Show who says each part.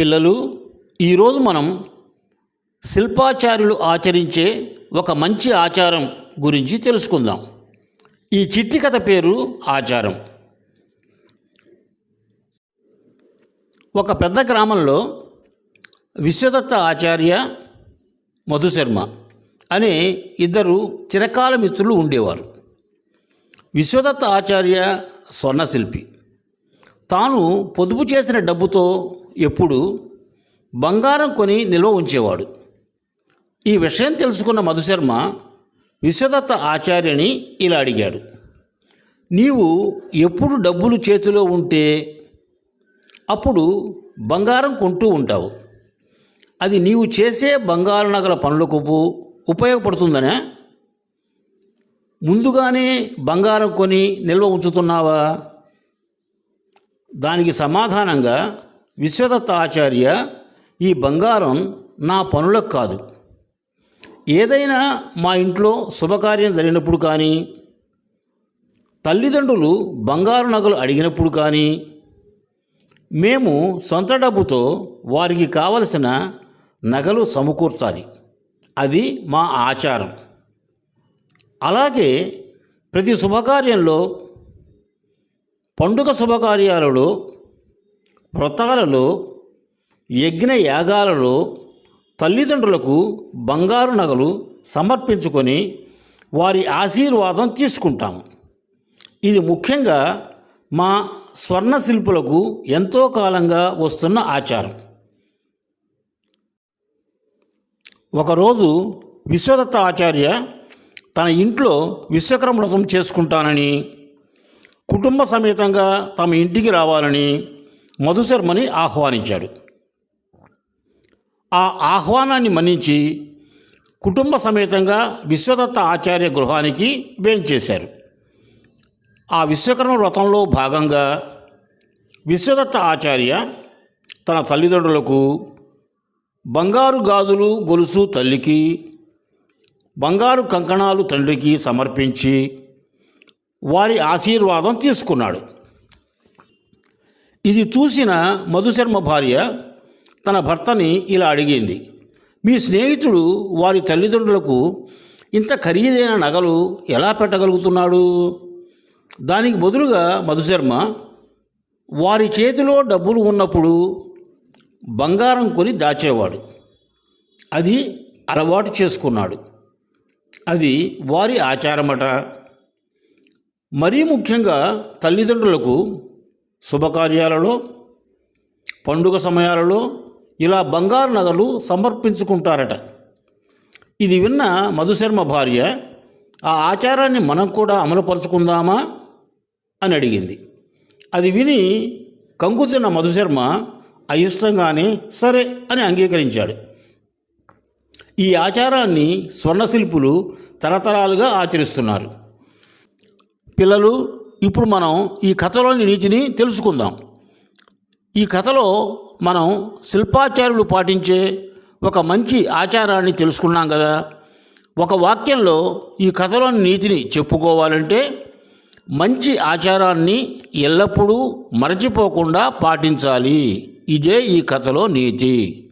Speaker 1: పిల్లలు ఈరోజు మనం శిల్పాచార్యులు ఆచరించే ఒక మంచి ఆచారం గురించి తెలుసుకుందాం. ఈ చిట్టి కథ పేరు ఆచారం. ఒక పెద్ద గ్రామంలో విశ్వదత్త ఆచార్య మధుశర్మ అనే ఇద్దరు చిరకాల మిత్రులు ఉండేవారు. విశ్వదత్త ఆచార్య స్వర్ణశిల్పి. తాను పొదుపు చేసిన డబ్బుతో ఎప్పుడు బంగారం కొని నిల్వ ఉంచేవాడు. ఈ విషయం తెలుసుకున్న మధుశర్మ విశ్వదత్త ఆచార్యని ఇలా అడిగాడు. నీవు ఎప్పుడు డబ్బులు చేతిలో ఉంటే అప్పుడు బంగారం కొంటూ ఉంటావు. అది నీవు చేసే బంగారు నగల పనులకు ఉపయోగపడుతుందనే? ముందుగానే బంగారం కొని నిల్వ ఉంచుతున్నావా? దానికి సమాధానంగా విశ్వదత్త ఆచార్య ఈ బంగారం నా పనులకు కాదు. ఏదైనా మా ఇంట్లో శుభకార్యం జరిగినప్పుడు కానీ తల్లిదండ్రులు బంగారు నగలు అడిగినప్పుడు కానీ మేము సొంత డబ్బుతో వారికి కావలసిన నగలు సమకూర్చాలి. అది మా ఆచారం. అలాగే ప్రతి శుభకార్యంలో పండుగ శుభకార్యాలలో వ్రతాలలో యజ్ఞ యాగాలలో తల్లిదండ్రులకు బంగారు నగలు సమర్పించుకొని వారి ఆశీర్వాదం తీసుకుంటాం. ఇది ముఖ్యంగా మా స్వర్ణ శిల్పులకు ఎంతో కాలంగా వస్తున్న ఆచారం. ఒకరోజు విశ్వదత్త ఆచార్య తన ఇంట్లో విశ్వకర్మ వ్రతం చేసుకుంటానని కుటుంబ సమేతంగా తమ ఇంటికి రావాలని మధుశర్మని ఆహ్వానించాడు. ఆ ఆహ్వానాన్ని మన్నించి కుటుంబ సమేతంగా విశ్వదత్త ఆచార్య గృహానికి వేంచేశారు. ఆ విశ్వకర్మ వ్రతంలో భాగంగా విశ్వదత్త ఆచార్య తన తల్లిదండ్రులకు బంగారు గాజులు గొలుసు తల్లికి బంగారు కంకణాలు తండ్రికి సమర్పించి వారి ఆశీర్వాదం తీసుకున్నాడు. ఇది చూసిన మధుశర్మ భార్య తన భర్తని ఇలా అడిగింది మీ స్నేహితుడు వారి తల్లిదండ్రులకు ఇంత ఖరీదైన నగలు ఎలా పెట్టగలుగుతున్నాడు? దానికి బదులుగా మధుశర్మ వారి చేతిలో డబ్బులు ఉన్నప్పుడు బంగారం కొని దాచేవాడు. అది అలవాటు చేసుకున్నాడు. అది వారి ఆచారమట. మరీ ముఖ్యంగా తల్లిదండ్రులకు శుభకార్యాలలో పండుగ సమయాలలో ఇలా బంగారు నగలు సమర్పించుకుంటారట. ఇది విన్న మధుశర్మ భార్య ఆ ఆచారాన్ని మనం కూడా అమలుపరుచుకుందామా? అని అడిగింది. అది విని కంగుతున్న మధుశర్మ అయిష్టంగానే సరే అని అంగీకరించాడు. ఈ ఆచారాన్ని స్వర్ణశిల్పులు తరతరాలుగా ఆచరిస్తున్నారు. పిల్లలు ఇప్పుడు మనం ఈ కథలోని నీతిని తెలుసుకుందాం. ఈ కథలో మనం శిల్పాచార్యులు పాటించే ఒక మంచి ఆచారాన్ని తెలుసుకున్నాం కదా. ఒక వాక్యంలో ఈ కథలోని నీతిని చెప్పుకోవాలంటే మంచి ఆచారాన్ని ఎల్లప్పుడూ మరచిపోకుండా పాటించాలి. ఇదే ఈ కథలో నీతి.